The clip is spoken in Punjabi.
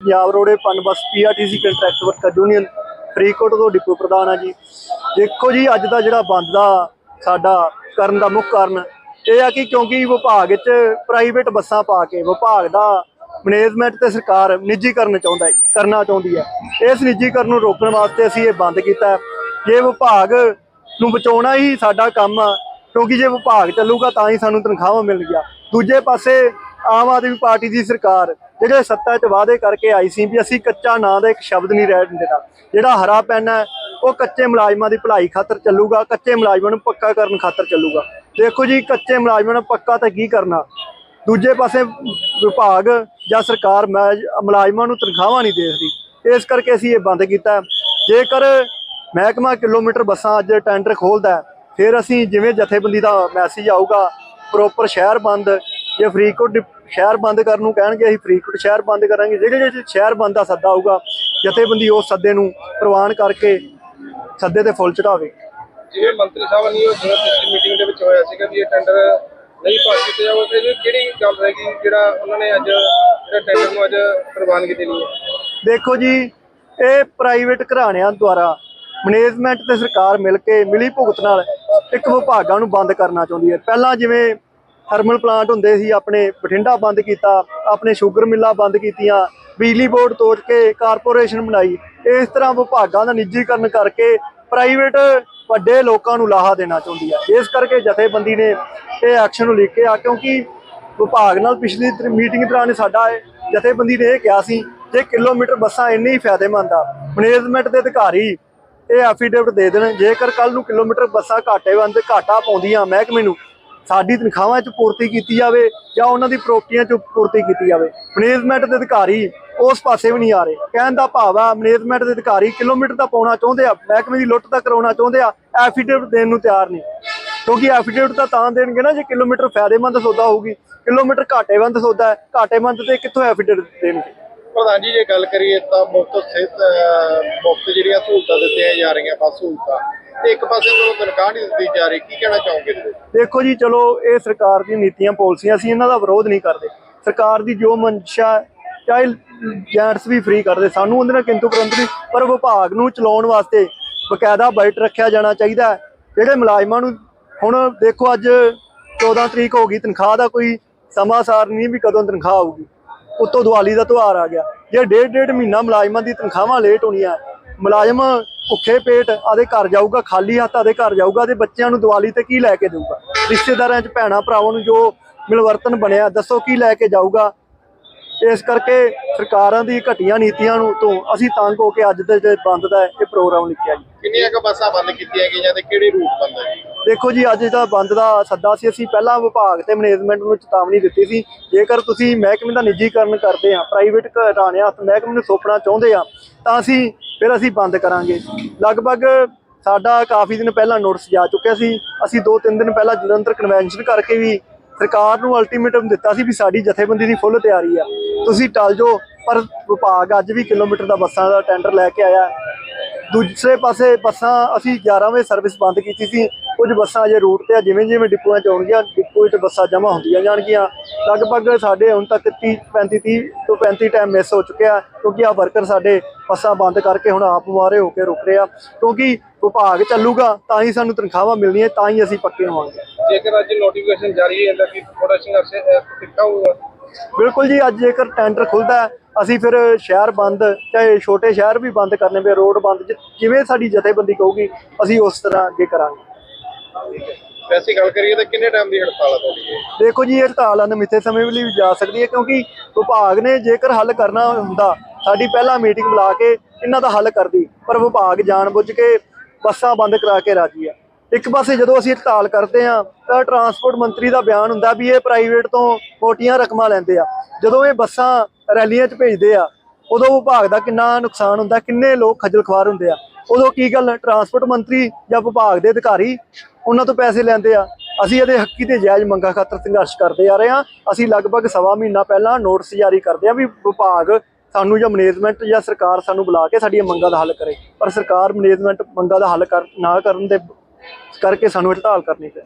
Punjab roadways PUNBUS PRTC contract worker union Faridkot ਤੋਂ ਡਿਪੂ ਪ੍ਰਧਾਨ ਆ ਜੀ। ਦੇਖੋ ਜੀ, ਅੱਜ ਦਾ ਜਿਹੜਾ ਬੰਦ ਦਾ ਸਾਡਾ ਕਰਨ ਦਾ ਮੁੱਖ ਕਾਰਨ ਇਹ ਆ ਕਿ ਕਿਉਂਕਿ ਵਿਭਾਗ ਵਿੱਚ ਪ੍ਰਾਈਵੇਟ ਬੱਸਾਂ ਪਾ ਕੇ ਵਿਭਾਗ ਦਾ ਮੈਨੇਜਮੈਂਟ ਤੇ ਸਰਕਾਰ ਨਿੱਜੀਕਰਨ ਚਾਹੁੰਦਾ ਹੈ, ਕਰਨਾ ਚਾਹੁੰਦੀ ਹੈ। ਇਸ ਨਿੱਜੀਕਰਨ ਨੂੰ ਰੋਕਣ ਵਾਸਤੇ ਅਸੀਂ ਇਹ ਬੰਦ ਕੀਤਾ ਜੇ ਵਿਭਾਗ ਨੂੰ ਬਚਾਉਣਾ ਹੀ ਸਾਡਾ ਕੰਮ ਆ, ਕਿਉਂਕਿ ਜੇ ਵਿਭਾਗ ਚੱਲੂਗਾ ਤਾਂ ਹੀ ਸਾਨੂੰ ਤਨਖਾਹਾਂ ਮਿਲਣਗੀਆਂ। ਦੂਜੇ ਪਾਸੇ ਆਮ ਆਦਮੀ ਪਾਰਟੀ ਦੀ ਸਰਕਾਰ ਜਿਹੜੇ ਸੱਤਾ 'ਚ ਵਾਅਦੇ ਕਰਕੇ ਆਈ ਸੀ ਵੀ ਅਸੀਂ ਕੱਚਾ ਨਾਂ ਦਾ ਇੱਕ ਸ਼ਬਦ ਨਹੀਂ ਰਹਿਣ ਦੇਣਾ। ਜਿਹੜਾ ਹਰਾ ਪੈਨ ਹੈ, ਉਹ ਕੱਚੇ ਮੁਲਾਜ਼ਮਾਂ ਦੀ ਭਲਾਈ ਖਾਤਰ ਚੱਲੂਗਾ, ਕੱਚੇ ਮੁਲਾਜ਼ਮਾਂ ਨੂੰ ਪੱਕਾ ਕਰਨ ਖਾਤਰ ਚੱਲੂਗਾ। ਦੇਖੋ ਜੀ, ਕੱਚੇ ਮੁਲਾਜ਼ਮਾਂ ਨੂੰ ਪੱਕਾ ਤਾਂ ਕੀ ਕਰਨਾ? ਦੂਜੇ ਪਾਸੇ ਵਿਭਾਗ ਜਾਂ ਸਰਕਾਰ ਮੈਂ- ਮੁਲਾਜ਼ਮਾਂ ਨੂੰ ਤਨਖਾਹਾਂ ਨਹੀਂ ਦੇ ਰਹੀ। ਇਸ ਕਰਕੇ ਅਸੀਂ ਇਹ ਬੰਦ ਕੀਤਾ। ਜੇਕਰ ਮਹਿਕਮਾ ਕਿਲੋਮੀਟਰ ਬੱਸਾਂ ਅੱਜ ਟੈਂਡਰ ਖੋਲਦਾ ਫਿਰ ਅਸੀਂ ਜਿਵੇਂ ਜਥੇਬੰਦੀ ਦਾ ਮੈਸੇਜ ਆਊਗਾ, ਪ੍ਰੋਪਰ ਸ਼ਹਿਰ ਬੰਦ ਜੇ ਫਰੀਦਕੋਟ ਸ਼ਹਿਰ ਬੰਦ ਕਰਨ ਨੂੰ ਕਹਿਣਗੇ ਅਸੀਂ ਫਰੀਦਕੋਟ ਸ਼ਹਿਰ ਬੰਦ ਕਰਾਂਗੇ। ਜਿਹੜੇ ਜਿਹੜੇ ਸ਼ਹਿਰ ਬੰਦ ਦਾ ਸੱਦਾ ਆਊਗਾ ਜਥੇਬੰਦੀ ਉਸ ਸੱਦੇ ਨੂੰ ਪ੍ਰਵਾਨ ਕਰਕੇ ਸੱਦੇ ਤੇ ਫੁੱਲ ਚੜਾਵੇ ਜਿਵੇਂ ਮੰਤਰੀ ਸਾਹਿਬ ਨੇ ਉਹ ਜਿਵੇਂ ਪਿਛਲੀ ਮੀਟਿੰਗ ਦੇ ਵਿੱਚ ਹੋਇਆ ਸੀਗਾ ਵੀ ਇਹ ਟੈਂਡਰ ਨਹੀਂ ਪਾਸ ਕੀਤੇ ਜਾਓ ਤੇ ਕਿਹੜੀ ਗੱਲ ਰਹਿ ਗਈ? ਜਿਹੜਾ ਉਹਨਾਂ ਨੇ ਅੱਜ ਜਿਹੜਾ ਟੈਂਡਰ ਨੂੰ ਅੱਜ ਪ੍ਰਵਾਨਗੀ ਦੇਣੀ ਹੈ? ਦੇਖੋ ਜੀ ਇਹ ਪ੍ਰਾਈਵੇਟ ਘਰਾਣਿਆਂ ਦੁਆਰਾ ਮੈਨੇਜਮੈਂਟ ਤੇ ਸਰਕਾਰ ਮਿਲ ਕੇ ਮਿਲੀ ਭੁਗਤ ਨਾਲ ਇੱਕ ਵਿਭਾਗਾਂ ਨੂੰ ਬੰਦ ਕਰਨਾ ਚਾਹੁੰਦੀ ਹੈ। ਪਹਿਲਾਂ ਜਿਵੇਂ ਥਰਮਲ ਪਲਾਂਟ ਹੁੰਦੇ ਸੀ, ਆਪਣੇ ਬਠਿੰਡਾ ਬੰਦ ਕੀਤਾ, ਆਪਣੇ ਸ਼ੂਗਰ ਮਿੱਲਾਂ ਬੰਦ ਕੀਤੀਆਂ, ਬਿਜਲੀ ਬੋਰਡ ਤੋੜ ਕੇ ਕਾਰਪੋਰੇਸ਼ਨ ਬਣਾਈ। ਇਸ ਤਰ੍ਹਾਂ ਵਿਭਾਗਾਂ ਦਾ ਨਿੱਜੀਕਰਨ ਕਰਕੇ ਪ੍ਰਾਈਵੇਟ ਵੱਡੇ ਲੋਕਾਂ ਨੂੰ ਲਾਹਾ ਦੇਣਾ ਚਾਹੁੰਦੀ ਹੈ ਇਸ ਕਰਕੇ ਜਥੇਬੰਦੀ ਨੇ ਇਹ ਐਕਸ਼ਨ ਨੂੰ ਆ, ਕਿਉਂਕਿ ਵਿਭਾਗ ਨਾਲ ਪਿਛਲੀ ਮੀਟਿੰਗ ਦੌਰਾਨ ਸਾਡਾ ਜਥੇਬੰਦੀ ਨੇ ਇਹ ਕਿਹਾ ਸੀ, ਜੇ ਕਿਲੋਮੀਟਰ ਬੱਸਾਂ ਇੰਨੀ ਹੀ ਫਾਇਦੇਮੰਦ ਆ ਮੈਨੇਜਮੈਂਟ ਦੇ ਅਧਿਕਾਰੀ ਇਹ ਐਫੀਡੇਵਿਟ ਦੇ ਦੇਣ, ਜੇਕਰ ਕੱਲ ਨੂੰ ਕਿਲੋਮੀਟਰ ਬੱਸਾਂ ਘਾਟੇ ਬੰਦ ਘਾਟਾ ਪਾਉਂਦੀਆਂ ਮਹਿਕਮੇ ਨੂੰ ਸਾਡੀ ਤਨਖਾਹਾਂ 'ਚ ਪੂਰਤੀ ਕੀਤੀ ਜਾਵੇ ਜਾਂ ਉਹਨਾਂ ਦੀ ਪ੍ਰਾਪਰਟੀਆਂ 'ਚ ਪੂਰਤੀ ਕੀਤੀ ਜਾਵੇ। ਮੈਨੇਜਮੈਂਟ ਦੇ ਅਧਿਕਾਰੀ ਉਸ ਪਾਸੇ ਵੀ ਨਹੀਂ ਆ ਰਹੇ। ਕਹਿਣ ਦਾ ਭਾਵ ਆ ਮੈਨੇਜਮੈਂਟ ਦੇ ਅਧਿਕਾਰੀ ਕਿਲੋਮੀਟਰ ਦਾ ਪਾਉਣਾ ਚਾਹੁੰਦੇ ਆ, ਮਹਿਕਮੇ ਦੀ ਲੁੱਟ ਦਾ ਕਰਾਉਣਾ ਚਾਹੁੰਦੇ ਆ ਐਫੀਡੇਵਿਟ ਦੇਣ ਨੂੰ ਤਿਆਰ ਨਹੀਂ। ਕਿਉਂਕਿ ਐਫੀਡੇਵਿਟ ਤਾਂ ਤਾਂ ਦੇਣਗੇ ਨਾ ਜੇ ਕਿਲੋਮੀਟਰ ਫਾਇਦੇਮੰਦ ਸੌਦਾ ਹੋਊਗੀ। ਕਿਲੋਮੀਟਰ ਘਾਟੇਵੰਦ ਸੌਦਾ ਹੈ ਘਾਟੇਮੰਦ ਤੇ ਕਿੱਥੋਂ ਐਫੀਡੇਵਿਟ ਦੇਣਗੇ? ਪ੍ਰਧਾਨ ਜੀ, ਜੇ ਗੱਲ ਕਰੀਏ ਤਾਂ ਮੁਫਤ ਸਿਹਤ ਮੁਫਤ ਜਿਹੜੀਆਂ ਸਹੂਲਤਾਂ ਦਿੱਤੀਆਂ ਜਾ ਰਹੀਆਂ, ਬੱਸ ਸਹੂਲਤਾਂ। ਤੇ ਇੱਕ ਪਾਸੇ ਤੋਂ ਤਨਖਾਹ ਨਹੀਂ ਦਿੱਤੀ ਜਾ ਰਹੀ, ਕੀ ਕਹਿਣਾ ਚਾਹੋਗੇ ਦੇਖੋ ਜੀ, ਚਲੋ ਇਹ ਸਰਕਾਰ ਦੀ ਨੀਤੀਆਂ, ਪਾਲਿਸੀਆਂ, ਅਸੀਂ ਇਹਨਾਂ ਦਾ ਵਿਰੋਧ ਨਹੀਂ ਕਰਦੇ। ਸਰਕਾਰ ਦੀ ਜੋ ਮਨਸ਼ਾ ਚਾਹੇ ਜੈਂਟਸ ਵੀ ਫ੍ਰੀ ਕਰਦੇ, ਸਾਨੂੰ ਉਹਦੇ ਨਾਲ ਕਿੰਤੂ ਪਰੰਤੂ ਨਹੀਂ, ਪਰ ਵਿਭਾਗ ਨੂੰ ਚਲਾਉਣ ਵਾਸਤੇ ਬਕਾਇਦਾ ਬਜਟ ਰੱਖਿਆ ਜਾਣਾ ਚਾਹੀਦਾ ਹੈ। ਜਿਹੜੇ ਮੁਲਾਜ਼ਮਾਂ ਨੂੰ ਹੁਣ ਦੇਖੋ ਅੱਜ 14 ਤਰੀਕ ਹੋ ਗਈ, ਤਨਖਾਹ ਦਾ ਕੋਈ ਸਮਾਂ ਸਾਰ ਨਹੀਂ ਵੀ ਕਦੋਂ ਤਨਖਾਹ ਆਊਗੀ। ਉੱਤੋਂ ਦੀਵਾਲੀ ਦਾ ਤਿਉਹਾਰ ਆ ਗਿਆ। ਜੇ ਡੇਢ ਡੇਢ ਮਹੀਨਾ ਮੁਲਾਜ਼ਮਾਂ ਦੀ ਤਨਖਾਹਾਂ ਲੇਟ ਹੋਣੀਆਂ, ਮੁਲਾਜ਼ਮ ਭੁੱਖੇ ਪੇਟ, ਆਦੇ ਘਰ ਜਾਊਗਾ, ਖਾਲੀ ਹੱਥ ਆਦੇ ਘਰ ਜਾਊਗਾ ਤੇ ਬੱਚਿਆਂ ਨੂੰ ਦੀਵਾਲੀ ਤੇ ਕੀ ਲੈ ਕੇ ਦੇਊਗਾ? ਰਿਸ਼ਤੇਦਾਰਾਂ 'ਚ ਭੈਣਾ ਭਰਾਵਾਂ ਨੂੰ ਜੋ ਮਿਲਵਰਤਨ ਬਣਿਆ, ਦੱਸੋ ਕੀ ਲੈ ਕੇ ਜਾਊਗਾ? ਇਸ ਕਰਕੇ ਸਰਕਾਰਾਂ ਦੀ ਘਟੀਆਂ ਨੀਤੀਆਂ ਨੂੰ ਤੋਂ ਅਸੀਂ ਤੰਗ ਹੋ ਕੇ ਅੱਜ ਦੇ ਜਿਹੜੇ ਬੰਦ ਦਾ ਇਹ ਪ੍ਰੋਗਰਾਮ ਲਿਖਿਆ ਜੀ। ਕਿੰਨੀਆਂ ਕੁ ਬੱਸਾਂ ਬੰਦ ਕੀਤੀਆਂ ਗਈਆਂ ਤੇ ਕਿਹੜੇ ਰੂਟ ਬੰਦ ਹੈ ਜੀ? ਦੇਖੋ ਜੀ ਅੱਜ ਦਾ ਬੰਦ ਦਾ ਸੱਦਾ ਸੀ ਅਸੀਂ ਪਹਿਲਾਂ ਵਿਭਾਗ ਤੇ ਮੈਨੇਜਮੈਂਟ ਨੂੰ ਚੇਤਾਵਨੀ ਦਿੱਤੀ ਸੀ ਜੇਕਰ ਤੁਸੀਂ ਮਹਿਕਮੇ ਦਾ ਨਿੱਜੀਕਰਨ ਕਰਦੇ ਆ ਪ੍ਰਾਈਵੇਟ ਘਰਾਣੇ ਹੱਥ ਮਹਿਕਮੇ ਨੂੰ ਸੌਂਪਣਾ ਚਾਹੁੰਦੇ ਆ ਤਾਂ ਅਸੀਂ ਫਿਰ ਅਸੀਂ ਬੰਦ ਕਰਾਂਗੇ। ਲਗਭਗ ਸਾਡਾ ਕਾਫੀ ਦਿਨ ਪਹਿਲਾਂ ਨੋਟਿਸ ਜਾ ਚੁੱਕਿਆ ਸੀ ਅਸੀਂ 2-3 ਦਿਨ ਪਹਿਲਾਂ ਜਲੰਧਰ ਕਨਵੈਨਸ਼ਨ ਕਰਕੇ ਵੀ ਸਰਕਾਰ ਨੂੰ ਅਲਟੀਮੇਟਮ ਦਿੱਤਾ ਸੀ ਵੀ ਸਾਡੀ ਜਥੇਬੰਦੀ ਦੀ ਫੁੱਲ ਤਿਆਰੀ ਆ। ਤੁਸੀਂ ਟਲ ਜਾਓ, ਪਰ ਵਿਭਾਗ ਅੱਜ ਵੀ ਕਿਲੋਮੀਟਰ ਦਾ ਬੱਸਾਂ ਦਾ ਟੈਂਡਰ ਲੈ ਕੇ ਆਇਆ। ਦੂਸਰੇ ਪਾਸੇ ਬੱਸਾਂ, ਅਸੀਂ 11 ਵਜੇ ਸਰਵਿਸ ਬੰਦ ਕੀਤੀ ਸੀ। ਕੁਝ ਬੱਸਾਂ ਅਜੇ ਰੂਟ ਤੇ ਆ ਜਿਵੇਂ ਜਿਵੇਂ ਡਿਪੂਆਂ 'ਚ ਆਉਣਗੀਆਂ ਡਿਪੂ 'ਚ ਬੱਸਾਂ ਜਮ੍ਹਾਂ ਹੁੰਦੀਆਂ ਜਾਣਗੀਆਂ। ਲਗਭਗ ਸਾਡੇ ਹੁਣ ਤੱਕ 30 35 30 ਤੋਂ 35 ਟਾਈਮ ਮਿਸ ਹੋ ਚੁੱਕਿਆ ਕਿਉਂਕਿ ਆ ਵਰਕਰ ਸਾਡੇ ਬੱਸਾਂ ਬੰਦ ਕਰਕੇ ਹੁਣ ਆਪ ਮੁਆਰੇ ਹੋ ਕੇ ਰੁਕ ਰਹੇ ਆ। ਕਿਉਂਕਿ ਵਿਭਾਗ ਚੱਲੂਗਾ ਤਾਂ ਹੀ ਸਾਨੂੰ ਤਨਖਾਹਾਂ ਮਿਲਣੀਆਂ ਤਾਂ ਹੀ ਅਸੀਂ ਪੱਕੇ ਹੋਵਾਂਗੇ। ਜੇਕਰ ਅੱਜ ਨੋਟੀਫਿਕੇਸ਼ਨ ਜਾਰੀ ਹੈ ਤਾਂ ਕਿ ਥੋੜਾ ਸੰਘਰਸ਼ ਤਿੱਖਾ ਹੋਊਗਾ? ਬਿਲਕੁਲ ਜੀ ਅੱਜ ਜੇਕਰ ਟੈਂਡਰ ਖੁੱਲਦਾ ਅਸੀਂ ਫਿਰ ਸ਼ਹਿਰ ਬੰਦ ਚਾਹੇ ਛੋਟੇ ਸ਼ਹਿਰ ਵੀ ਬੰਦ ਕਰਨੇ ਪਏ ਰੋਡ ਬੰਦ ਜਿਵੇਂ ਸਾਡੀ ਜਥੇਬੰਦੀ ਕਹੂਗੀ ਅਸੀਂ ਉਸ ਤਰ੍ਹਾਂ ਅੱਗੇ ਕਰਾਂਗੇ। ਵੈਸੇ ਗੱਲ ਕਰੀਏ ਤਾਂ ਕਿੰਨੇ ਟਾਈਮ ਦੀ ਹੜਤਾਲ ਹੈ ਤੁਹਾਡੀ ਇਹ? ਦੇਖੋ ਜੀ, ਇਹ ਹੜਤਾਲ ਅਨਮਿੱਥੇ ਸਮੇਂ ਲਈ ਵੀ ਜਾ ਸਕਦੀ ਹੈ ਕਿਉਂਕਿ ਵਿਭਾਗ ਨੇ ਜੇਕਰ ਹੱਲ ਕਰਨਾ ਹੁੰਦਾ, ਸਾਡੀ ਪਹਿਲਾਂ ਮੀਟਿੰਗ ਬੁਲਾ ਕੇ ਇਹਨਾਂ ਦਾ ਹੱਲ ਕਰਦੀ, ਪਰ ਵਿਭਾਗ ਜਾਣਬੁੱਝ ਕੇ ਬੱਸਾਂ ਬੰਦ ਕਰਾ ਕੇ ਰਾਜੀ ਆ। ਇੱਕ ਪਾਸੇ ਜਦੋਂ ਅਸੀਂ ਹੜਤਾਲ ਕਰਦੇ ਆ ਤਾਂ ਟਰਾਂਸਪੋਰਟ ਮੰਤਰੀ ਦਾ ਬਿਆਨ ਹੁੰਦਾ ਵੀ ਇਹ ਪ੍ਰਾਈਵੇਟ ਤੋਂ ਮੋਟੀਆਂ ਰਕਮਾਂ ਲੈਂਦੇ ਆ। ਜਦੋਂ ਇਹ ਬੱਸਾਂ ਰੈਲੀਆਂ 'ਚ ਭੇਜਦੇ ਆ, ਉਦੋਂ ਵਿਭਾਗ ਦਾ ਕਿੰਨਾ ਨੁਕਸਾਨ ਹੁੰਦਾ, ਕਿੰਨੇ ਲੋਕ ਖੱਜਲ ਖਵਾਰ ਹੁੰਦੇ ਆ। ਉਦੋਂ ਕੀ ਗੱਲ ਟਰਾਂਸਪੋਰਟ ਮੰਤਰੀ ਜਾਂ ਵਿਭਾਗ ਦੇ ਅਧਿਕਾਰੀ, ਉਹਨਾਂ ਤੋਂ ਪੈਸੇ ਲੈਂਦੇ ਆ। ਅਸੀਂ ਇਹਦੇ ਹੱਕੀ ਤੇ ਜਾਇਜ਼ ਮੰਗਾਂ ਖਾਤਰ ਸੰਘਰਸ਼ ਕਰਦੇ ਆ ਰਹੇ ਆ ਅਸੀਂ ਲਗਭਗ ਸਵਾ ਮਹੀਨਾ ਪਹਿਲਾਂ ਨੋਟਿਸ ਜਾਰੀ ਕਰਦੇ ਆ ਵੀ ਵਿਭਾਗ ਸਾਨੂੰ ਜਾਂ ਮੈਨੇਜਮੈਂਟ ਜਾਂ ਸਰਕਾਰ ਸਾਨੂੰ ਬੁਲਾ ਕੇ ਸਾਡੀਆਂ ਮੰਗਾਂ ਦਾ ਹੱਲ ਕਰੇ। ਪਰ ਸਰਕਾਰ ਮੈਨੇਜਮੈਂਟ ਮੰਗਾਂ ਦਾ ਹੱਲ ਕਰ ਨਾ ਕਰਨ ਦੇ ਕਰਕੇ ਸਾਨੂੰ ਹੜਤਾਲ ਕਰਨੀ ਪਈ